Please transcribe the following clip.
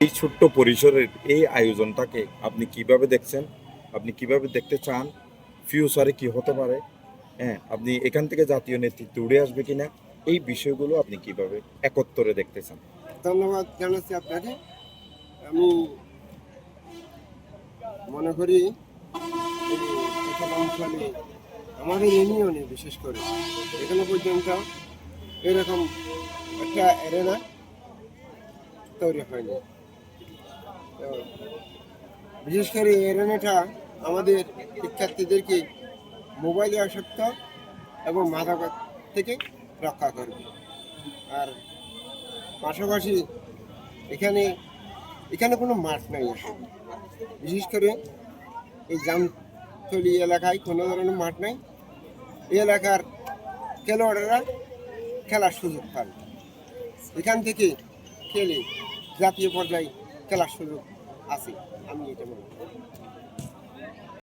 এই ছোট্ট পরিসরের এই আয়োজনটাকে আপনি কীভাবে দেখছেন? আপনি কীভাবে দেখতে চান? ফিউচারে কি হতে পারে? হ্যাঁ আপনি এখান থেকে জাতীয় নেতৃত্ব উড়ে আসবে কিনা? এই বিষয়গুলো আপনি কীভাবে একত্তরে দেখতে চান? ধন্যবাদ জানাচ্ছি আপনাকে। আমি মনে করি আমাদের ইউনিয়নে বিশেষ করে এখনও পর্যন্ত এরকম একটা এরেনা তৈরি হয়নি। বিশেষ করে এরেনাটা আমাদের শিক্ষার্থীদেরকে মোবাইলে আসক্ত এবং মাদক থেকে রক্ষা করবে। আর পাশাপাশি এখানে এখানে কোনো মাঠ নাই বিশেষ করে এই জামতলি এলাকায় কোনো ধরনের মাঠ নাই। এই এলাকার খেলোয়াড়েরা খেলার সুযোগ পান। এখান থেকে খেলে জাতীয় পর্যায়ে খেলার সুযোগ আছে আমি এটা মনে করি।